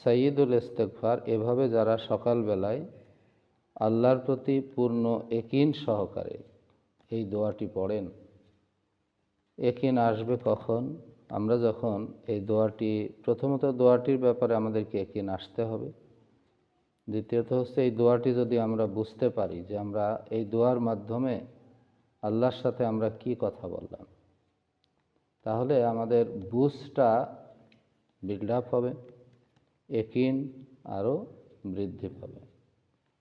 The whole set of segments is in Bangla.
সাইয়দুল ইস্তেকফার এভাবে যারা সকালবেলায় আল্লাহর প্রতি পূর্ণ একিন সহকারে এই দোয়াটি পড়েন, একিন আসবে কখন? আমরা যখন এই দোয়াটি, প্রথমত দোয়াটির ব্যাপারে আমাদেরকে একিন আসতে হবে। দ্বিতীয়ত হচ্ছে এই দোয়াটি যদি আমরা বুঝতে পারি যে আমরা এই দোয়ার মাধ্যমে আল্লাহর সাথে আমরা কি কথা বললাম, তাহলে আমাদের বুঝটা বিল্ড আপ হবে। একিন আরও বৃদ্ধি পাবে।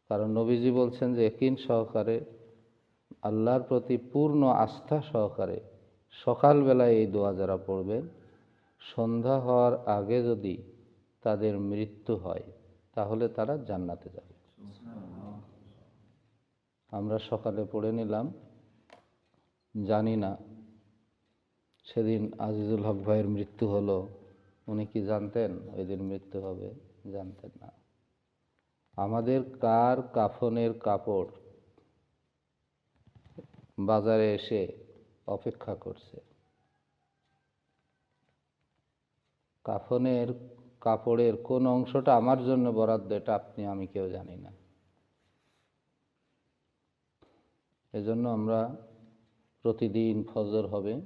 কারণ নবীজি বলছেন যে, একিন সহকারে, আল্লাহর প্রতি পূর্ণ আস্থা সহকারে সকালবেলায় এই দোয়া যারা পড়বেন, সন্ধ্যা হওয়ার আগে যদি তাদের মৃত্যু হয়, তাহলে তারা জান্নাতে যাবে। আমরা সকালে পড়ে নিলাম। জানি না, সেদিন আজিজুল হক ভাইয়ের মৃত্যু হলো উনি কি জানতেন? ওই দিন মৃত্যু হবে, জানতেন না। আমাদের কার কাফনের কাপড় বাজারে এসে অপেক্ষা করছে? কাফনের কাপড়ের কোন অংশটা আমার জন্য বরাদ্দ, এটা আপনি, আমি কেউ জানি না। এজন্য আমরা প্রতিদিন ফজর হবে।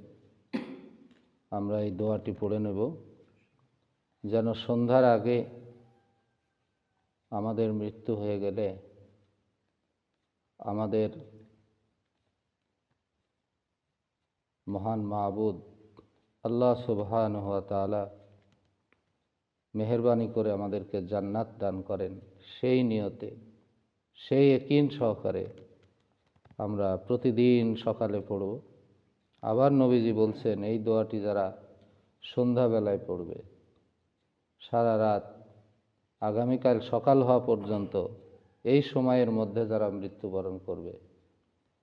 আমরা এই দোয়াটি পড়ে নেব। যেন সন্ধ্যার আগে আমাদের মৃত্যু হয়ে গেলে আমাদের মহান মাহবুদ আল্লাহ সুবহান হাত মেহরবানি করে আমাদেরকে জান্নাত দান করেন। সেই নিয়তে, সেই একিন সহকারে আমরা প্রতিদিন সকালে পড়ব। আবার নবীজি বলছেন, এই দোয়াটি যারা সন্ধ্যাবেলায় পড়বে সারা রাত, আগামীকাল সকাল হওয়া পর্যন্ত এই সময়ের মধ্যে যারা মৃত্যুবরণ করবে,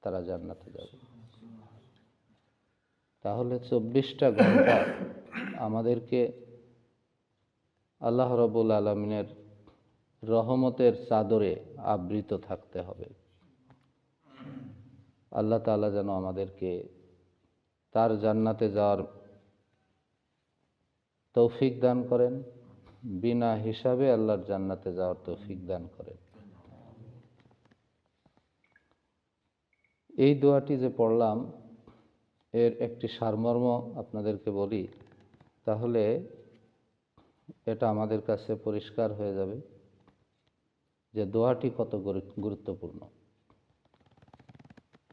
তারা জান্নাতে যাবে। তাহলে চব্বিশটা ঘণ্টা আমাদেরকে আল্লাহ রবুল আলমিনের রহমতের চাদরে আবৃত থাকতে হবে। আল্লাহ তালা যেন আমাদেরকে তার জান্নাতে যাওয়ার তৌফিক দান করেন। বিনা হিসাবে আল্লাহর জান্নাতে যাওয়ার তৌফিক দান করেন। এই দোয়াটি যে পড়লাম, এর একটি সারমর্ম আপনাদেরকে বলি, তাহলে এটা আমাদের কাছে পরিষ্কার হয়ে যাবে যে দোয়াটি কত গুরুত্বপূর্ণ।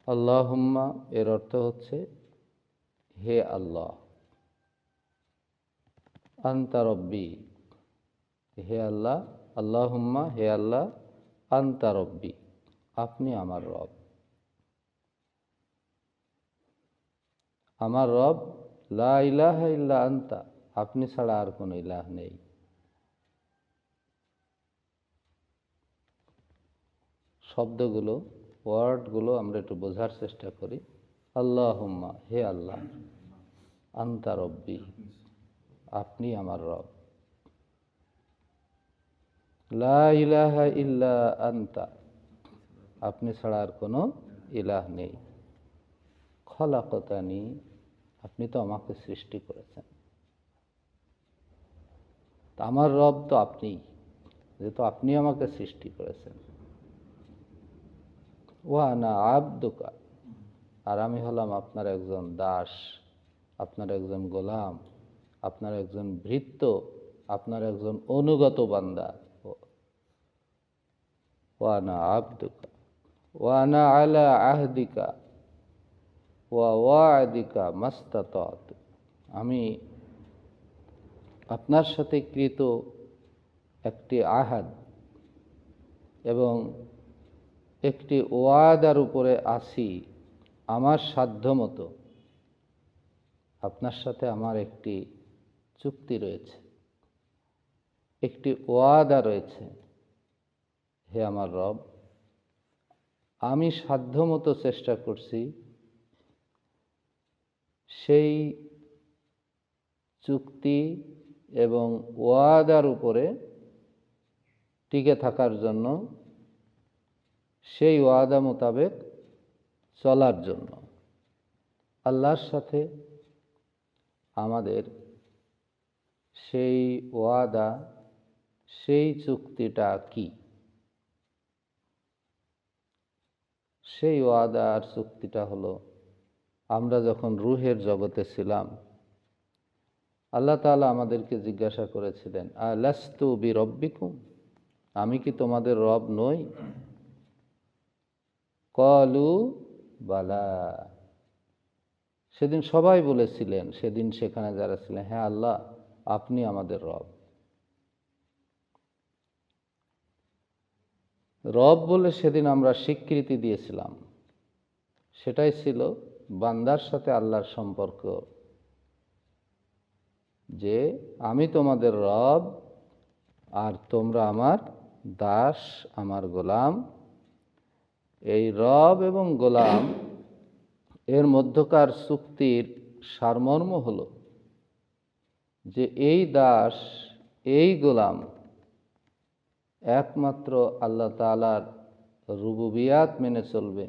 আল্লাহুম্মা এর অর্থ হচ্ছে, হে আল্লাহ, আন্তা রব্বি হে আল্লাহ, আল্লাহুম্মা, হে আল্লাহ, আন্তা রব্বি, আপনি আমার রব। আমার রব, লা ইলাহা ইল্লা আন্তা, আপনি ছাড়া আর কোনো ইলাহ নেই। শব্দগুলো, ওয়ার্ডগুলো আমরা একটু বোঝার চেষ্টা করি। আল্লাহ হুম্মা হে আল্লাহ, আন্তা রব্বি, আপনি আমার রব। লা ইল্লা আন্তা। আপনি ছাড়া আর কোনো ইলাহ নেই। খলাকতানি, আপনি তো আমাকে সৃষ্টি করেছেন। আমার রব তো আপনি যেহেতু আপনি আমাকে সৃষ্টি করেছেন। ওয়ানা আবদুকা, আর আমি হলাম আপনার একজন দাস, আপনার একজন গোলাম, আপনার একজন ভৃত্য, আপনার একজন অনুগত বান্দা। ওয়ানা আবদুকা ওয়ানা আলা আহদিকা ওয়া ওয়াদিকা মাস্তাত আমি আপনার সাথে কৃত একটি আহাদ এবং একটি ওয়াদার উপরে আসি আমার সাধ্য মতো আপনার সাথে আমার একটি চুক্তি রয়েছে, একটি ওয়াদা রয়েছে। হে আমার রব, আমি সাধ্যমতো চেষ্টা করছি সেই চুক্তি এবং ওয়াদার উপরে টিকে থাকার জন্য, সেই ওয়াদা মোতাবেক চলার জন্য। আল্লাহর সাথে আমাদের সেই ওয়াদা, সেই চুক্তিটা কি? সেই ওয়াদা আর চুক্তিটা হলো, আমরা যখন রুহের জগতে ছিলাম, আল্লাহ তাআলা আমাদেরকে জিজ্ঞাসা করেছিলেন, আলাস্তু বি রব্বিকুম আমি কি তোমাদের রব নই? কলু বালা। সেদিন সবাই বলেছিলেন, সেদিন সেখানে যারা ছিলেন হ্যাঁ আল্লাহ, আপনি আমাদের রব। রব বলে সেদিন আমরা স্বীকৃতি দিয়েছিলাম। সেটাই ছিল বান্দার সাথে আল্লাহর সম্পর্ক। যে আমি তোমাদের রব আর তোমরা আমার দাস, আমার গোলাম। এই রব এবং গোলাম এর মধ্যকার চুক্তির সারমর্ম হলো যে এই দাস, এই গোলাম একমাত্র আল্লাহ তালার রুবুবিয়াত মেনে চলবে।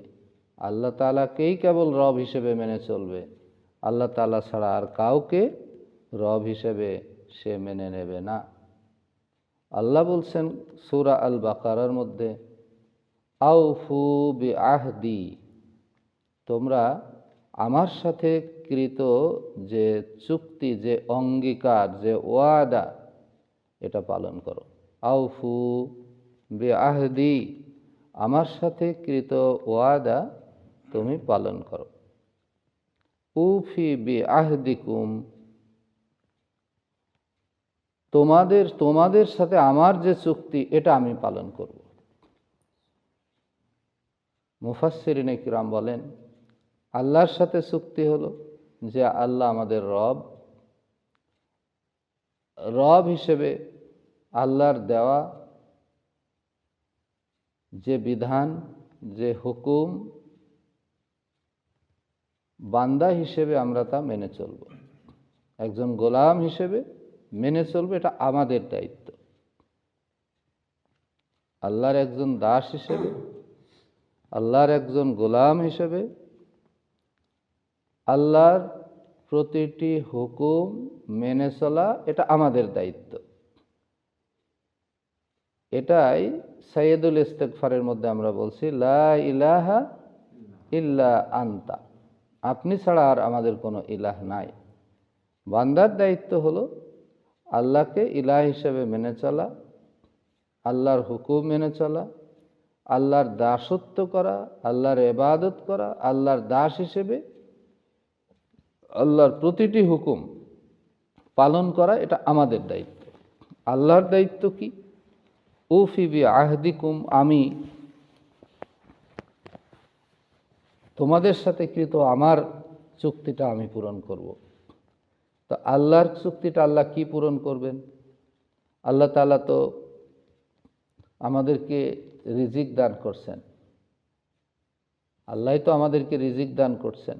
আল্লাহ তালাকেই কেবল রব হিসেবে মেনে চলবে। আল্লাহ তালা ছাড়া আর কাউকে রব হিসেবে সে মেনে নেবে না। আল্লাহ বলছেন সুরা আল বাকারার মধ্যে, আউফু বি আহদি তোমরা আমার সাথে কৃত যে চুক্তি, যে অঙ্গীকার, যে ওয়াদা, এটা পালন করো। আউফু বে আহদি আমার সাথে কৃত ওয়াদা তুমি পালন করো। উফি বি আহদিকুম তোমাদের তোমাদের সাথে আমার যে চুক্তি, এটা আমি পালন করব। মুফাসসিরিনে কিরাম বলেন, আল্লাহর সাথে চুক্তি হলো যে আল্লাহ আমাদের রব রব হিসেবে আল্লাহর দেওয়া যে বিধান, যে হুকুম, বান্দা হিসেবে আমরা তা মেনে চলব। একজন গোলাম হিসেবে মেনে চলবে, এটা আমাদের দায়িত্ব। আল্লাহর একজন দাস হিসেবে, আল্লাহর একজন গোলাম হিসেবে আল্লাহর প্রতিটি হুকুম মেনে চলা, এটা আমাদের দায়িত্ব। এটাই সাইয়েদুল ইস্তেকফারের মধ্যে আমরা বলছি, লা ইলাহা ইল্লা আন্তা। আপনি ছাড়া আর আমাদের কোনো ইলাহ নাই। বান্দার দায়িত্ব হলো আল্লাহকে ইলাহ হিসেবে মেনে চলা, আল্লাহর হুকুম মেনে চলা, আল্লাহর দাসত্ব করা, আল্লাহর এবাদত করা, আল্লাহর দাস হিসেবে আল্লাহর প্রতিটি হুকুম পালন করা, এটা আমাদের দায়িত্ব। আল্লাহর দায়িত্ব কি? উফিবি আহদিকুম আমি তোমাদের সাথে কৃত আমার চুক্তিটা আমি পূরণ করব। তো আল্লাহর চুক্তিটা আল্লাহ কি পূরণ করবেন? আল্লাহ তালা তো আমাদেরকে রিজিক দান করছেন। আল্লাহ তো আমাদেরকে রিজিক দান করছেন।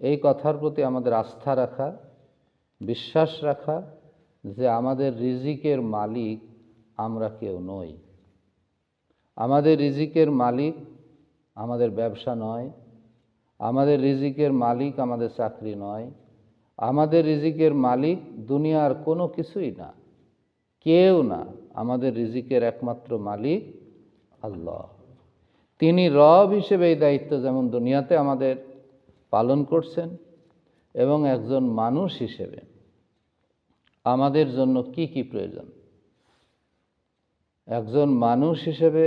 এই কথার প্রতি আমাদের আস্থা রাখা, বিশ্বাস রাখা যে আমাদের রিজিকের মালিক আমরা কেউ নই। আমাদের রিজিকের মালিক আমাদের ব্যবসা নয়। আমাদের রিজিকের মালিক আমাদের চাকরি নয়। আমাদের রিজিকের মালিক দুনিয়ার কোনো কিছুই না। কেউ না। আমাদের রিজিকের একমাত্র মালিক আল্লাহ। তিনি রব হিসেবে এই দায়িত্ব যেমন দুনিয়াতে আমাদের পালন করছেন এবং একজন মানুষ হিসেবে। আমাদের জন্য কি কি প্রয়োজন? একজন মানুষ হিসেবে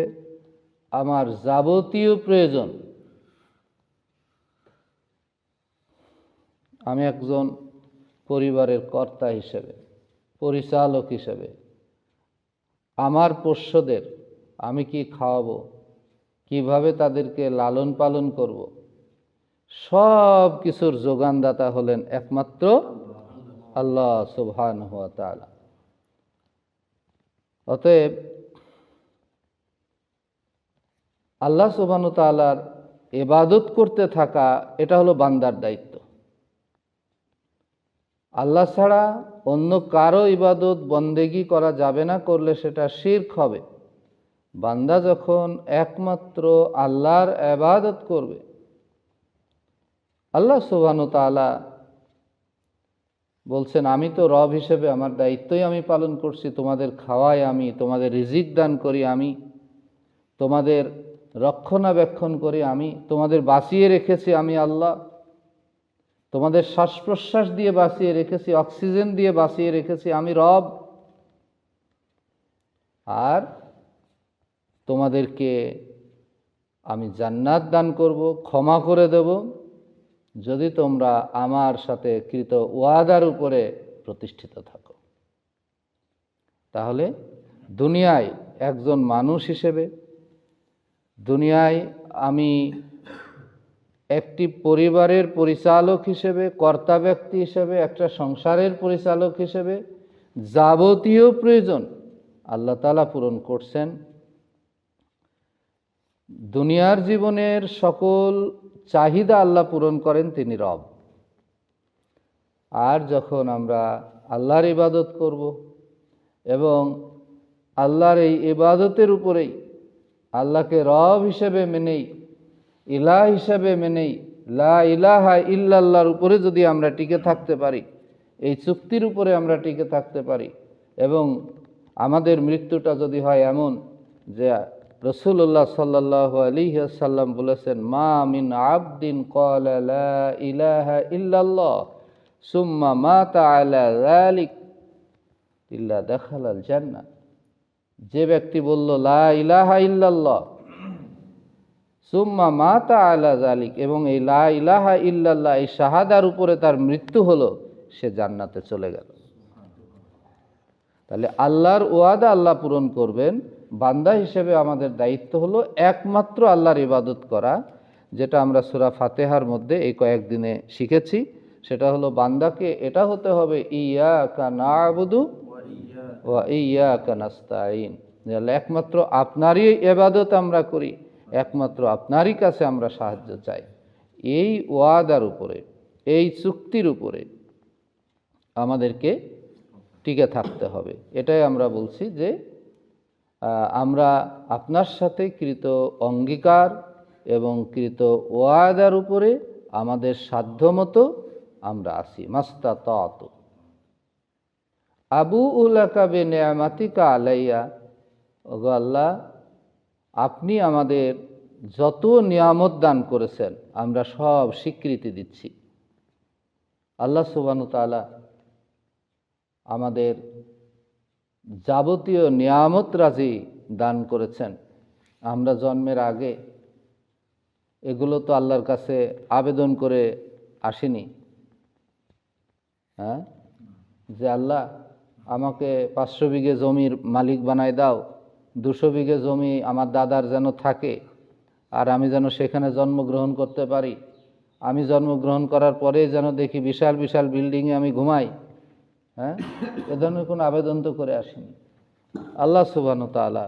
আমার যাবতীয় প্রয়োজন। আমি একজন পরিবারের কর্তা হিসেবে, পরিচালক হিসেবে। আমার পোষ্যদের আমি কি খাওয়াবো? কীভাবে তাদেরকে লালন পালন করব? সব কিছুর যোগানদাতা হলেন একমাত্র আল্লাহ সুবহান তালা অতএব আল্লাহ সুবহান তালার এবাদত করতে থাকা, এটা হলো বান্দার দায়িত্ব। আল্লাহ ছাড়া অন্য কারও ইবাদত বন্দেগি করা যাবে না, করলে সেটা শির্ক হবে। বান্দা যখন একমাত্র আল্লাহর এবাদত করবে, আল্লাহ সুবাহন তালা বলছেন, আমি তো রব হিসেবে আমার দায়িত্বই আমি পালন করছি, তোমাদের খাওয়াই আমি, তোমাদের রিজিক দান করি আমি, তোমাদের রক্ষণাবেক্ষণ করে আমি তোমাদের বাঁচিয়ে রেখেছি আমি আল্লাহ। তোমাদের শ্বাস প্রশ্বাস দিয়ে বাঁচিয়ে রেখেছি, অক্সিজেন দিয়ে বাঁচিয়ে রেখেছি আমি রব। আর তোমাদেরকে আমি জান্নাত দান করব, ক্ষমা করে দেব। যদি তোমরা আমার সাথে কৃত ওয়াদার উপরে প্রতিষ্ঠিত থাকো। তাহলে দুনিয়ায় একজন মানুষ হিসেবে দুনিয়ায় আমি একটি পরিবারের পরিচালক হিসেবে, কর্তা ব্যক্তি হিসেবে, একটা সংসারের পরিচালক হিসেবে যাবতীয় প্রয়োজন আল্লাহ তালা পূরণ করছেন। দুনিয়ার জীবনের সকল চাহিদা আল্লাহ পূরণ করেন তিনি রব। আর যখন আমরা আল্লাহর ইবাদত করব এবং আল্লাহর এই ইবাদতের উপরেই আল্লাহকে রব হিসেবে মেনেই, ইলাহ হিসেবে মেনেই, লা ইলাহা ইল্লাল্লাহর উপরে যদি আমরা টিকে থাকতে পারি, এই চুক্তির উপরে আমরা টিকে থাকতে পারি এবং আমাদের মৃত্যুটা যদি হয় এমন যে রসুল্লাহ সাল্লাহ আলিহাসাল্লাম বলেছেন, মা মিন আবদিন ইলাহা ইল্লাল্লাহ, সুম্মা মাতা আলা ইল্লা দেখালাল জান্না যে ব্যক্তি বলল, লা ইলাহা ইল্লাল্লাহ, সুম্মা মাতা আলা জালিক এবং এই লা ইলাহা ইল্লাল্লাহ, এই শাহাদার উপরে তার মৃত্যু হলো, সে জান্নাতে চলে গেল। তাহলে আল্লাহর ওয়াদা আল্লাহ পূরণ করবেন, বান্দা হিসেবে আমাদের দায়িত্ব হলো একমাত্র আল্লাহর ইবাদত করা, যেটা আমরা সুরা ফাতেহার মধ্যে এই কয়েকদিনে শিখেছি। সেটা হলো, বান্দাকে এটা হতে হবে, ইয়া কা না আবুদু একমাত্র আপনারই এবাদত আমরা করি, একমাত্র আপনারই কাছে আমরা সাহায্য চাই। এই ওয়াদার উপরে, এই চুক্তির উপরে আমাদেরকে টিকে থাকতে হবে। এটাই আমরা বলছি যে আমরা আপনার সাথে কৃত অঙ্গীকার এবং কৃত ওয়াদার উপরে আমাদের সাধ্যমতো আমরা আসি মাস্তা তত আবু উলাকা বে নেয়ামাতিকা আলাইয়া, ওগো আল্লাহ, আপনি আমাদের যত নিয়ামত দান করেছেন, আমরা সব স্বীকৃতি দিচ্ছি। আল্লাহ সুবানু তালা আমাদের যাবতীয় নিয়ামত রাজি দান করেছেন। আমরা জন্মের আগে এগুলো তো আল্লাহর কাছে আবেদন করে আসিনি। হ্যাঁ? যে আল্লাহ আমাকে পাঁচশো বিঘে জমির মালিক বানায় দাও, দুশো বিঘে জমি আমার দাদার যেন থাকে, আর আমি যেন সেখানে জন্মগ্রহণ করতে পারি। আমি জন্মগ্রহণ করার পরে যেন দেখি বিশাল বিশাল বিল্ডিংয়ে আমি ঘুমাই। হ্যাঁ? এ ধরনের কোনো আবেদন তো করে আসেনি। আল্লাহ সুবাহ তালা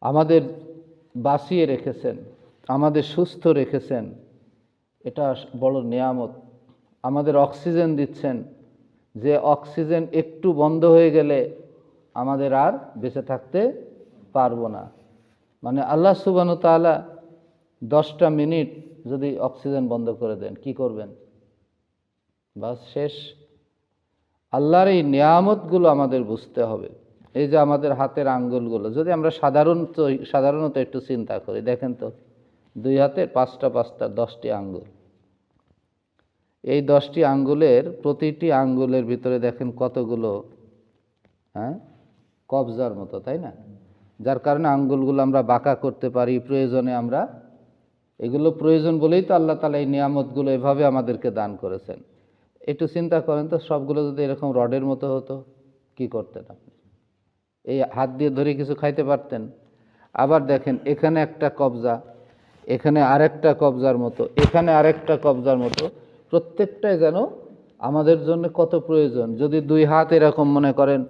আমাদের বাঁচিয়ে রেখেছেন, আমাদের সুস্থ রেখেছেন। এটা বড় নিয়ামত। আমাদের অক্সিজেন দিচ্ছেন। যে অক্সিজেন একটু বন্ধ হয়ে গেলে আমাদের আর বেঁচে থাকতে পারব না। মানে আল্লাহ সুবানু তালা দশটা মিনিট যদি অক্সিজেন বন্ধ করে দেন, কি করবেন? বাস শেষ। আল্লাহর এই নিয়ামতগুলো আমাদের বুঝতে হবে। এই যে আমাদের হাতের আঙ্গুলগুলো, যদি আমরা সাধারণত সাধারণত একটু চিন্তা করি, দেখেন তো, দুই হাতের পাঁচটা পাঁচটা, দশটি আঙ্গুল। এই দশটি আঙ্গুলের, প্রতিটি আঙ্গুলের ভিতরে দেখেন কতগুলো হ্যাঁ? কবজার মতো, তাই না? যার কারণে আঙ্গুলগুলো আমরা বাঁকা করতে পারি, প্রয়োজনে আমরা এগুলো প্রয়োজন বলেই তো আল্লাহ তালা এই নিয়ামতগুলো এভাবে আমাদেরকে দান করেছেন। একটু চিন্তা করেন তো, সবগুলো যদি এরকম রডের মতো হতো, কি করতেন আপনি? এই হাত দিয়ে ধরে কিছু খাইতে পারতেন? আবার দেখেন, এখানে একটা কবজা, এখানে আরেকটা কবজার মতো, এখানে আরেকটা কবজার মতো প্রত্যেকটাই যেন আমাদের জন্য কত প্রয়োজন। যদি দুই হাত এরকম মনে করেন,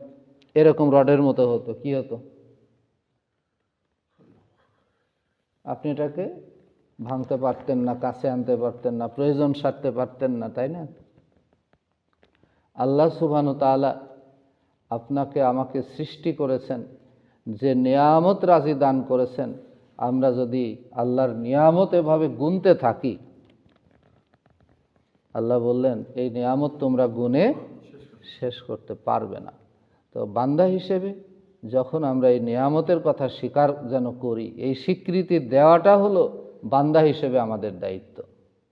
এরকম রডের মতো হতো, কি হতো? আপনি এটাকে ভাঙতে পারতেন না, কাছে আনতে পারতেন না, প্রয়োজন সারতে পারতেন না, তাই না? আল্লাহ সুবহানু তাআলা আপনাকে আমাকে সৃষ্টি করেছেন, যে নিয়ামত রাজি দান করেছেন। আমরা যদি আল্লাহর নিয়ামত এভাবে গুনতে থাকি আল্লাহ বললেন, এই নিয়ামত তোমরা গুণে শেষ করতে পারবে না। তো বান্দা হিসেবে যখন আমরা এই নিয়ামতের কথা স্বীকার যেন করি, এই স্বীকৃতি দেওয়াটা হলো বান্দা হিসেবে আমাদের দায়িত্ব।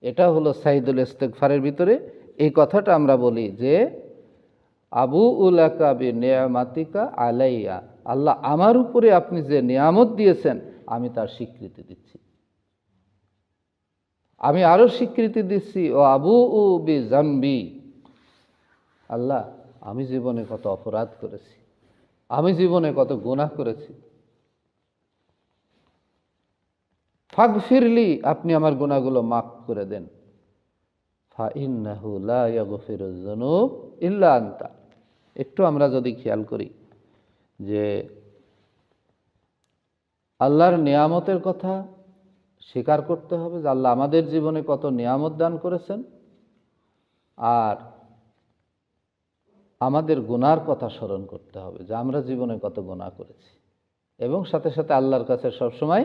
এটা হলো সাইদুল ইস্তেকফারের ভিতরে এই কথাটা আমরা বলি যে, আবু উলাকা বি নেয়ামাতিকা আলাইয়া। আল্লাহ আমার উপরে আপনি যে নিয়ামত দিয়েছেন, আমি তার স্বীকৃতি দিচ্ছি। আমি আরও স্বীকৃতি দিচ্ছি, ও আবু উ বি জানবি আল্লাহ, আমি জীবনে কত অপরাধ করেছি, আমি জীবনে কত গুনাহ করেছি। ফাগ ফিরলি আপনি আমার গুণাগুলো মাফ করে দেন। ফা ইন্নাহু লা ইল্লা আনতা। একটু আমরা যদি খেয়াল করি যে আল্লাহর নিয়ামতের কথা স্বীকার করতে হবে যে আল্লাহ আমাদের জীবনে কত নিয়ামত দান করেছেন আর আমাদের গুনার কথা স্মরণ করতে হবে যে আমরা জীবনে কত গুনাহ করেছি। এবং সাথে সাথে আল্লাহর কাছে সবসময়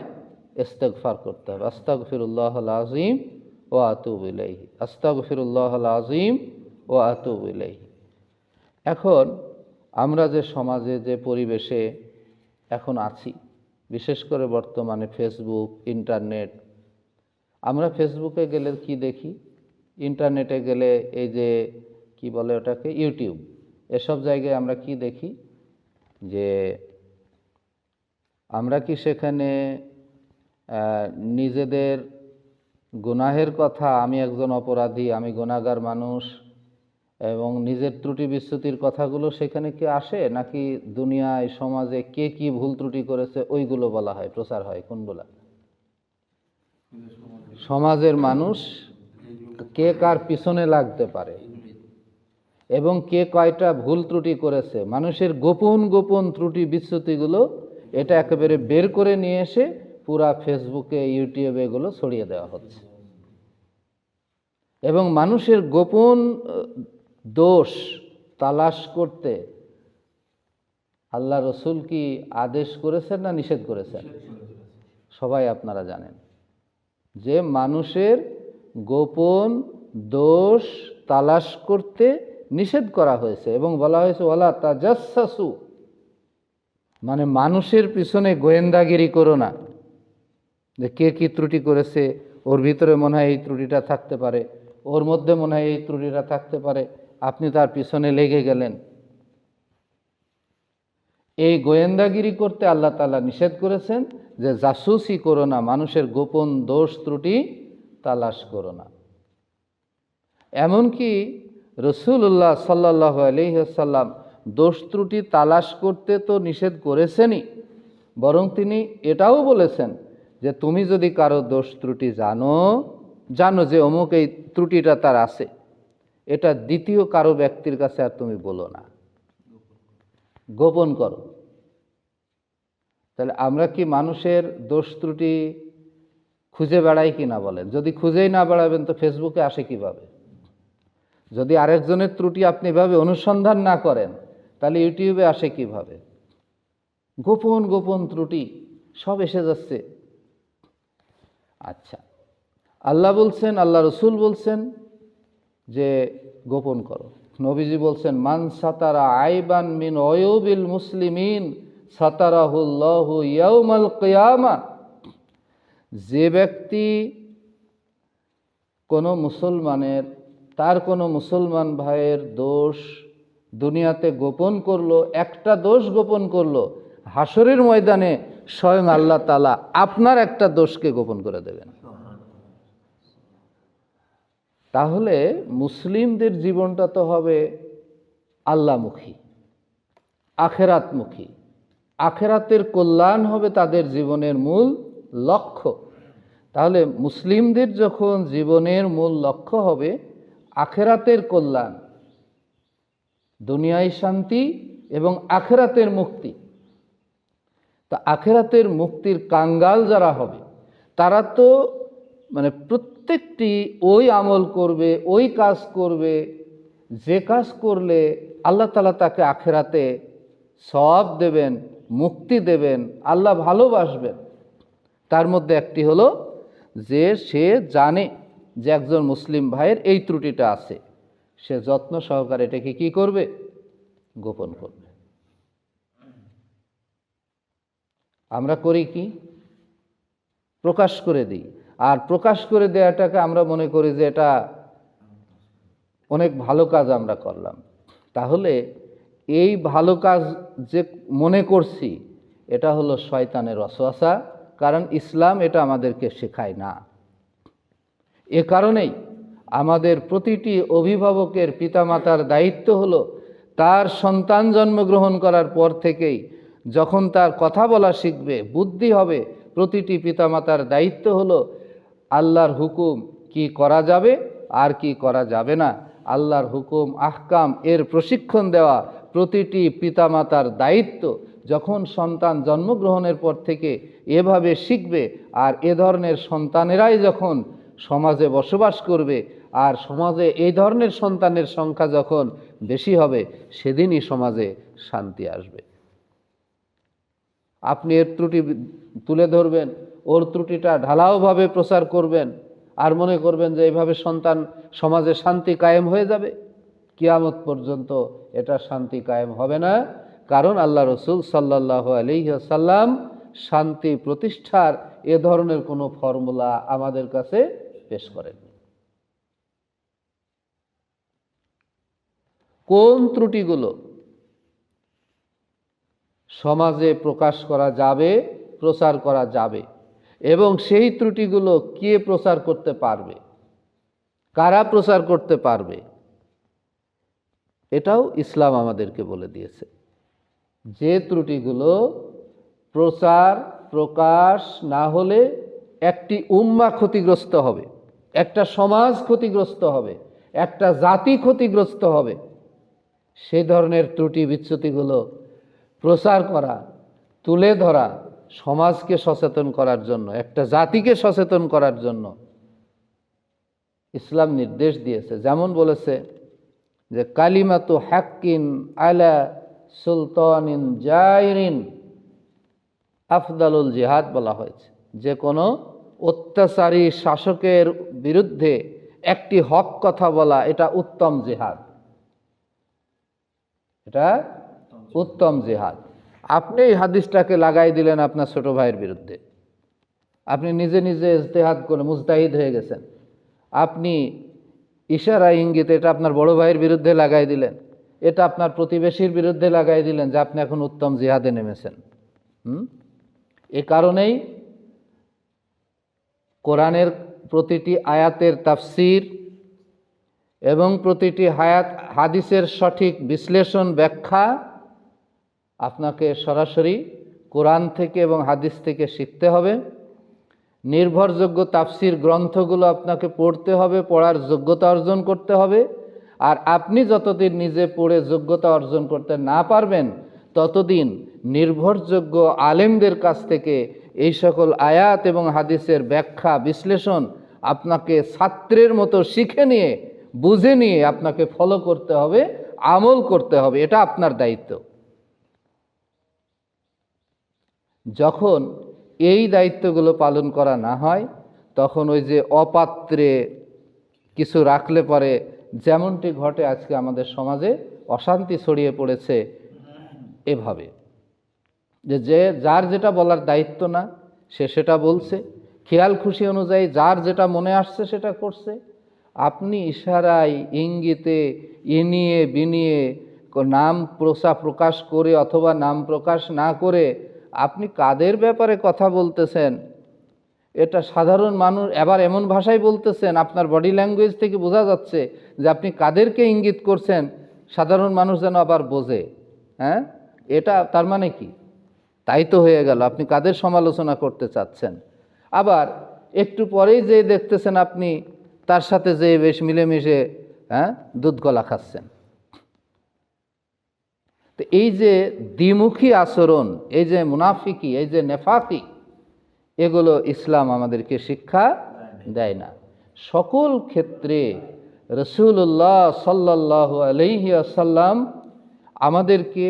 ইস্তেগফার করতে হবে। আস্তাগ ফিরুল্লাহ আজিম ও আতুব ইলাইহি। আস্তাগ ফিরুল্লাহ আজিম ও আতুব এখন আমরা যে সমাজে, যে পরিবেশে এখন আছি বিশেষ করে বর্তমানে ফেসবুক ইন্টারনেট আমরা ফেসবুকে গেলে কি দেখি? ইন্টারনেটে গেলে এই যে, কি বলে ওটাকে? ইউটিউব এসব জায়গায় আমরা কি দেখি? যে, আমরা কি সেখানে নিজেদের গুনাহের কথা, আমি একজন অপরাধী, আমি গুণাগার মানুষ এবং নিজের ত্রুটি বিচ্যুতির কথাগুলো সেখানে কি আসে? নাকি দুনিয়ায়, সমাজে কে কি ভুল ত্রুটি করেছে, ওইগুলো বলা হয়, প্রচার হয়, কোনগুলা? সমাজের মানুষ কে কার পিছনে লাগতে পারে এবং কে কয়টা ভুল ত্রুটি করেছে? মানুষের গোপন গোপন ত্রুটি বিচ্যুতিগুলো এটা একেবারে বের করে নিয়ে এসে পুরা ফেসবুকে, ইউটিউবে এগুলো ছড়িয়ে দেওয়া হচ্ছে। এবং মানুষের গোপন দোষ তালাশ করতে আল্লাহ রসুল কি আদেশ করেছেন না নিষেধ করেছেন? সবাই আপনারা জানেন। যে মানুষের গোপন দোষ তালাশ করতে নিষেধ করা হয়েছে এবং বলা হয়েছে ওলা তাজাসু মানে মানুষের পিছনে গোয়েন্দাগিরি করো না। যে কে কী ত্রুটি করেছে ওর ভিতরে মনে হয় এই ত্রুটিটা থাকতে পারে ওর মধ্যে মনে হয় এই ত্রুটিটা থাকতে পারে। আপনি তার পিছনে লেগে গেলেন। এই গোয়েন্দাগিরি করতে আল্লাহ তাআলা নিষেধ করেছেন যে জাসুসি করো না, মানুষের গোপন দোষ ত্রুটি তালাশ করো না। এমনকি রসুল্লাহ সাল্লাহ আলহিহাসাল্লাম দোষ ত্রুটি তালাশ করতে তো নিষেধ করেছেনই, বরং তিনি এটাও বলেছেন যে তুমি যদি কারও দোষ ত্রুটি জানো জানো যে অমুক এই ত্রুটিটা তার আছে। এটা দ্বিতীয় কারও ব্যক্তির কাছে আর তুমি বলো না। গোপন করো। তাহলে আমরা কি মানুষের দোষ ত্রুটি খুঁজে বেড়াই কি না বলেন? যদি খুঁজেই না বেড়াবেন তো ফেসবুকে আসে কীভাবে? যদি আরেকজনের ত্রুটি আপনি এভাবে অনুসন্ধান না করেন, তাহলে ইউটিউবে আসে কীভাবে? গোপন গোপন ত্রুটি সব এসে যাচ্ছে। আচ্ছা। আল্লাহ বলছেন, আল্লাহ রসুল বলছেন যে গোপন করো। নবীজি বলছেন, মান সাতারা আইবান মিন অয়ুবিল মুসলিমিন সাতারাহুল্লাহু ইয়াউমাল কিয়ামা। যে ব্যক্তি কোনো মুসলমানের, তার কোনো মুসলমান ভাইয়ের দোষ দুনিয়াতে গোপন করল, একটা দোষ গোপন করল হাসরের ময়দানে স্বয়ং আল্লাহ তালা আপনার একটা দোষকে গোপন করে দেবেন। তাহলে মুসলিমদের জীবনটা তো হবে আল্লামুখী, আখেরাতমুখী। আখেরাতের কল্যাণ হবে তাদের জীবনের মূল লক্ষ্য। তাহলে মুসলিমদের যখন জীবনের মূল লক্ষ্য হবে আখেরাতের কল্যাণ, দুনিয়ায় শান্তি এবং আখেরাতের মুক্তি। তা আখেরাতের মুক্তির কাঙ্গাল যারা হবে, তারা তো মানে প্রত্যেকটি ওই আমল করবে, ওই কাজ করবে, যে কাজ করলে আল্লাহ তালা তাকে আখেরাতে সব দেবেন, মুক্তি দেবেন, আল্লাহ ভালোবাসবেন। তার মধ্যে একটি হলো যে সে জানে যে একজন মুসলিম ভাইয়ের এই ত্রুটিটা আছে। সে যত্ন সহকারে এটাকে কি করবে? গোপন করবে। আমরা করি কি? প্রকাশ করে দিই। আর প্রকাশ করে দেওয়াটাকে আমরা মনে করি যে এটা অনেক ভালো কাজ আমরা করলাম। তাহলে এই ভালো কাজ যে মনে করছি, এটা হলো শয়তানের অসোয়াশা কারণ ইসলাম এটা আমাদেরকে শেখায় না। এ কারণেই আমাদের প্রতিটি অভিভাবকের পিতামাতার দায়িত্ব হলো তার সন্তান জন্মগ্রহণ করার পর থেকেই যখন তার কথা বলা শিখবে, বুদ্ধি হবে, প্রতিটি পিতামাতার দায়িত্ব হলো আল্লাহর হুকুম কি করা যাবে আর কি করা যাবে না। আল্লাহর হুকুম, আহকাম, এর প্রশিক্ষণ দেওয়া প্রতিটি পিতামাতার দায়িত্ব। যখন সন্তান জন্মগ্রহণের পর থেকে এভাবে শিখবে আর এ ধরনের সন্তানেরাই যখন সমাজে বসবাস করবে আর সমাজে এই ধরনের সন্তানের সংখ্যা যখন বেশি হবে, সেদিনই সমাজে শান্তি আসবে। আপনি এর ত্রুটি তুলে ধরবেন। ওর ত্রুটিটা ঢালাওভাবে প্রচার করবেন আর মনে করবেন যে এইভাবে সন্তান সমাজে শান্তি কায়েম হয়ে যাবে। কিয়ামত পর্যন্ত এটা শান্তি কায়েম হবে না। কারণ আল্লাহ রসুল সাল্লাহ আলিহাসাল্লাম শান্তি প্রতিষ্ঠার এ ধরনের কোনো ফর্মুলা আমাদের কাছে পেশ করেন। কোন ত্রুটিগুলো সমাজে প্রকাশ করা যাবে, প্রচার করা যাবে? এবং সেই ত্রুটিগুলো কে প্রচার করতে পারবে? কারা প্রচার করতে পারবে? এটাও ইসলাম আমাদেরকে বলে দিয়েছে। যে ত্রুটিগুলো প্রচার, প্রকাশ না হলে একটি উম্মা ক্ষতিগ্রস্ত হবে, একটা সমাজ ক্ষতিগ্রস্ত হবে, একটা জাতি ক্ষতিগ্রস্ত হবে, সে ধরনের ত্রুটি বিচ্যুতিগুলো প্রচার করা, তুলে ধরা সমাজকে সচেতন করার জন্য, একটা জাতিকে সচেতন করার জন্য ইসলাম নির্দেশ দিয়েছে। যেমন বলেছে যে, কালিমাতু হাক্কিন আলা সুলতানিন জাইরিন আফদালুল জিহাদ বলা হয়েছে। যে কোনো অত্যাচারী শাসকের বিরুদ্ধে একটি হক কথা বলা, এটা উত্তম জেহাদ। এটা উত্তম জেহাদ। আপনি এই হাদিসটাকে লাগাই দিলেন আপনার ছোট ভাইয়ের বিরুদ্ধে। আপনি নিজে নিজে ইজতেহাদ করে মুস্তাহিদ হয়ে গেছেন। আপনি ইশারা ইঙ্গিত এটা আপনার বড় ভাইয়ের বিরুদ্ধে লাগাই দিলেন। এটা আপনার প্রতিবেশীর বিরুদ্ধে লাগাই দিলেন যে আপনি এখন উত্তম জিহাদে নেমেছেন। হুম? এ কারণেই কোরআনের প্রতিটি আয়াতের তাফসির এবং প্রতিটি হায়াত, হাদিসের সঠিক বিশ্লেষণ ব্যাখ্যা আপনাকে সরাসরি কোরআন থেকে এবং হাদিস থেকে শিখতে হবে। নির্ভরযোগ্য তাফসির গ্রন্থগুলো আপনাকে পড়তে হবে, পড়ার যোগ্যতা অর্জন করতে হবে। আর আপনি যতদিন নিজে পড়ে যোগ্যতা অর্জন করতে না পারবেন, ততদিন নির্ভরযোগ্য আলেমদের কাছ থেকে এই সকল আয়াত এবং হাদিসের ব্যাখ্যা, বিশ্লেষণ আপনাকে ছাত্রের মতো শিখে নিয়ে, বুঝে নিয়ে আপনাকে ফলো করতে হবে, আমল করতে হবে। এটা আপনার দায়িত্ব। যখন এই দায়িত্বগুলো পালন করা না হয়, তখন ওই যে অপাত্রে কিছু রাখলে পরে যেমনটি ঘটে আজকে আমাদের সমাজে, অশান্তি ছড়িয়ে পড়েছে এভাবে। যে যে, যার যেটা বলার দায়িত্ব না, সে সেটা বলছে। খেয়াল খুশি অনুযায়ী যার যেটা মনে আসছে সেটা করছে। আপনি ইশারায় ইঙ্গিতে ইনিয়ে বিনিয়ে নাম প্রসা প্রকাশ করে অথবা নাম প্রকাশ না করে আপনি কাদের ব্যাপারে কথা বলতেছেন? এটা সাধারণ মানুষ এবার এমন ভাষায় বলতেছেন, আপনার বডি ল্যাঙ্গুয়েজ থেকে বোঝা যাচ্ছে যে আপনি কাদেরকে ইঙ্গিত করছেন, সাধারণ মানুষ যেন আবার বোঝে হ্যাঁ? এটা তার মানে কি? তাই তো হয়ে গেল, আপনি কাদের সমালোচনা করতে চাচ্ছেন? আবার একটু পরেই যে দেখতেছেন আপনি, তার সাথে যে বেশ মিলেমিশে হ্যাঁ দুধ গলা খাচ্ছেন। তো এই যে দ্বিমুখী আচরণ, এই যে মুনাফিকি, এই যে নেফাকি, এগুলো ইসলাম আমাদেরকে শিক্ষা দেয় না। সকল ক্ষেত্রে রসুল্লাহ সাল্লাহ আলহি আসাল্লাম আমাদেরকে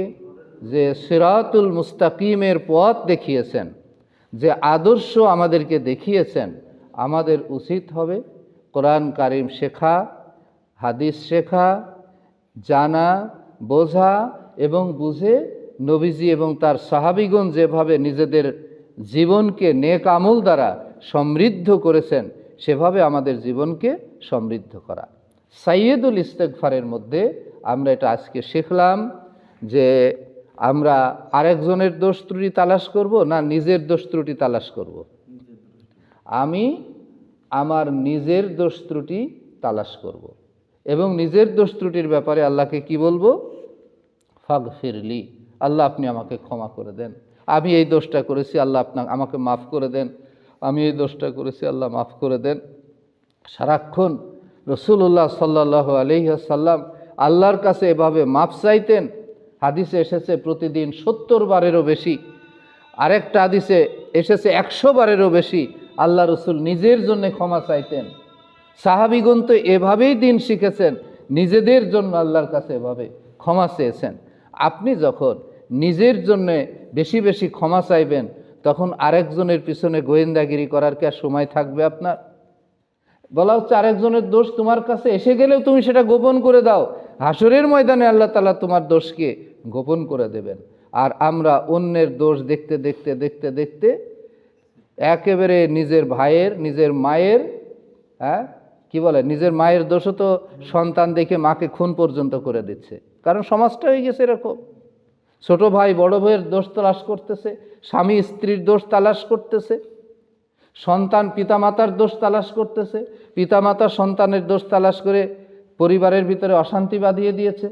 যে সিরাতুল মুস্তাকিমের পথ দেখিয়েছেন, যে আদর্শ আমাদেরকে দেখিয়েছেন, আমাদের উচিত হবে কোরআন কারিম শেখা, হাদিস শেখা, জানা, বোঝা এবং বুঝে নবীজি এবং তার সাহাবিগণ যেভাবে নিজেদের জীবনকে নেক আমল দ্বারা সমৃদ্ধ করেছেন, সেভাবে আমাদের জীবনকে সমৃদ্ধ করা। সাইয়েদুল ইস্তেকফারের মধ্যে আমরা এটা আজকে শিখলাম যে আমরা আরেকজনের দোষ ত্রুটি তালাশ করব না নিজের দোষ ত্রুটি তালাশ করব? আমি আমার নিজের দোষ ত্রুটি তালাশ করব। এবং নিজের দোষ ত্রুটির ব্যাপারে আল্লাহকে কি বলব? ফাগ ফিরলি আল্লাহ আপনি আমাকে ক্ষমা করে দেন। আমি এই দোষটা করেছি, আল্লাহ আপনার আমাকে মাফ করে দেন। আমি এই দোষটা করেছি, আল্লাহ মাফ করে দেন। সারাক্ষণ রসুল্লাহ সাল্লাহ আলহিহাসাল্লাম আল্লাহর কাছে এভাবে মাপ চাইতেন। হাদিসে এসেছে প্রতিদিন সত্তর বারেরও বেশি। আরেকটা হাদিসে এসেছে একশো বারেরও বেশি, আল্লাহ রসুল নিজের জন্য ক্ষমা চাইতেন। সাহাবিগণ তো এভাবেই দিন শিখেছেন, নিজেদের জন্য আল্লাহর কাছে এভাবে ক্ষমা চেয়েছেন। আপনি যখন নিজের জন্য বেশি বেশি ক্ষমা চাইবেন, তখন আরেকজনের পিছনে গোয়েন্দাগিরি করার কি আর সময় থাকবে আপনার? বলা হচ্ছে আরেকজনের দোষ তোমার কাছে এসে গেলেও তুমি সেটা গোপন করে দাও। হাসরের ময়দানে আল্লাহ তালা তোমার দোষকে গোপন করে দেবেন। আর আমরা অন্যের দোষ দেখতে দেখতে দেখতে দেখতে একেবারে নিজের ভাইয়ের, নিজের মায়ের হ্যাঁ? কি বলে? নিজের মায়ের দোষও তো সন্তান দেখে মাকে খুন পর্যন্ত করে দিচ্ছে। কারণ সমাজটা হয়ে গেছে এরকম। ছোট ভাই, বড় ভাইয়ের দোষ তালাশ করতেছে, স্বামী, স্ত্রীর দোষ তালাশ করতেছে, সন্তান, পিতামাতার দোষ তালাশ করতেছে, পিতামাতা সন্তানের দোষ তালাশ করে পরিবারের ভিতরে অশান্তি বাঁধিয়ে দিয়েছে।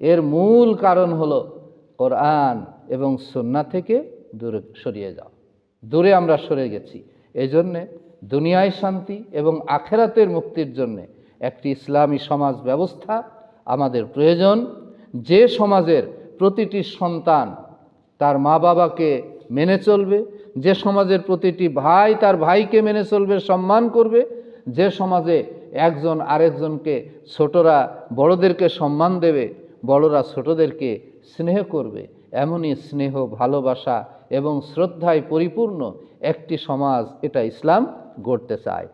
এর মূল কারণ হলো কোরআন এবং সন্না থেকে দূরে সরিয়ে যাও। দূরে আমরা সরে গেছি। এই জন্যে দুনিয়ায় শান্তি এবং আখেরাতের মুক্তির জন্যে একটি ইসলামী সমাজ ব্যবস্থা আমাদের প্রয়োজন। যে সমাজের প্রতিটি সন্তান তার মা বাবাকে মেনে চলবে, যে সমাজের প্রতিটি ভাই তার ভাইকে মেনে চলবে, সম্মান করবে, যে সমাজে একজন আরেকজনকে ছোটরা বড়দেরকে সম্মান দেবে, বড়রা ছোটদেরকে স্নেহ করবে, এমনই স্নেহ, ভালোবাসা এবং শ্রদ্ধায় পরিপূর্ণ একটি সমাজ এটা ইসলাম গড়তে চায়।